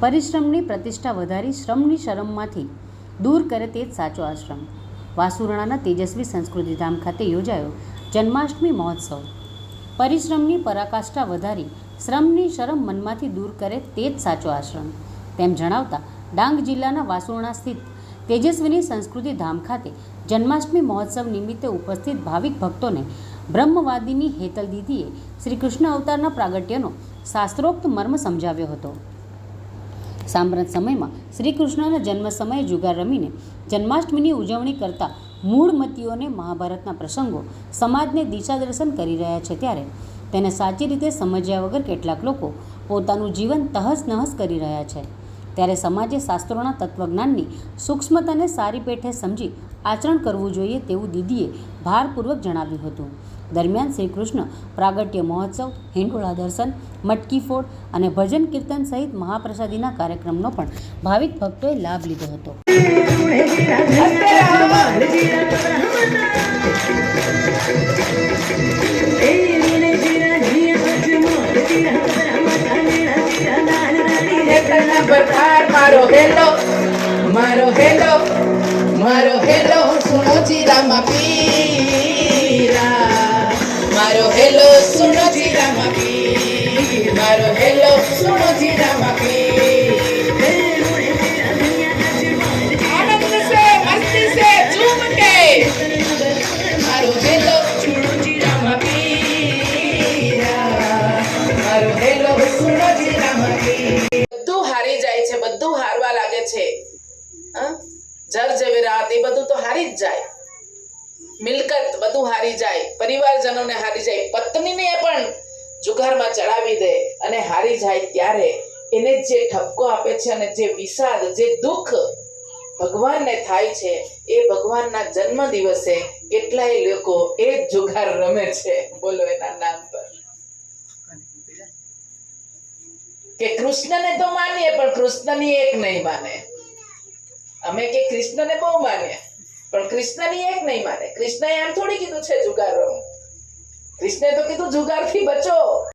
પરિશ્રમની પ્રતિષ્ઠા વધારી શ્રમની શરમમાંથી દૂર કરે તે જ સાચો આશ્રમ. વાસુરણાના તેજસ્વી સંસ્કૃતિ ધામ ખાતે યોજાયો જન્માષ્ટમી મહોત્સવ. પરિશ્રમની પરાકાષ્ઠા વધારી શ્રમની શરમ મનમાંથી દૂર કરે તે જ સાચો આશ્રમ. તેમ જણાવતા ડાંગ જિલ્લાના વાસુરણા સ્થિત તેજસ્વીની સંસ્કૃતિ ધામ ખાતે જન્માષ્ટમી મહોત્સવ નિમિત્તે ઉપસ્થિત ભાવિક ભક્તોને બ્રહ્મવાદીની હેતલ દીદીએ શ્રી કૃષ્ણ અવતારના પ્રાગટ્યનો શાસ્ત્રોક્ત મર્મ સમજાવ્યો હતો. સાંપ્રત સમયમાં શ્રી કૃષ્ણના જન્મ સમયે જુગાર રમીને જન્માષ્ટમીની ઉજવણી કરતા મૂળ મતીઓને મહાભારતના પ્રસંગો સમાજને દિશાદર્શન કરી રહ્યા છે ત્યારે તેને સાચી રીતે સમજ્યા વગર કેટલાક લોકો પોતાનું જીવન તહસ નહસ કરી રહ્યા છે. ત્યારે સમાજે શાસ્ત્રોના તત્વજ્ઞાનની સૂક્ષ્મતાને સારી પેઠે સમજી આચરણ કરવું જોઈએ તેવું દીદીએ ભારપૂર્વક જણાવ્યું હતું. દરમિયાન શ્રી કૃષ્ણ પ્રાગટ્ય મહોત્સવ, હિંડોળા દર્શન, મટકી ફોડ અને ભજન કીર્તન સહિત મહાપ્રસાદીના કાર્યક્રમનો પણ ભાવિક ભક્તોએ લાભ લીધો હતો. preparar pues, Marojelo, Marojelo, Marojelo, su mochila mapira. Marojelo, su mochila mapira. Marojelo, su mochila જર જવેરાત એ બધું તો હારી જ જાય. મિલકત બધું હારી જાય, પરિવારજનોને હારી જાય, પત્નીને પણ જુગારમાં ચડાવી દે અને હારી જાય ત્યારે એને જે ઠપકો આપે છે અને જે વિષાદ, જે દુઃખ ભગવાનને થાય છે, એ ભગવાનના જન્મ દિવસે કેટલાય લોકો એ જુગાર રમે છે. બોલો એના નામ પર. કે કૃષ્ણને તો માનીએ, પણ કૃષ્ણની એક નહીં માને. અમે કે કૃષ્ણને બહુ માન્યા પણ કૃષ્ણની એક નહીં માને. કૃષ્ણએ એમ થોડી કીધું છે, જુગાર રમો કૃષ્ણે તો કીધું, જુગારથી બચો.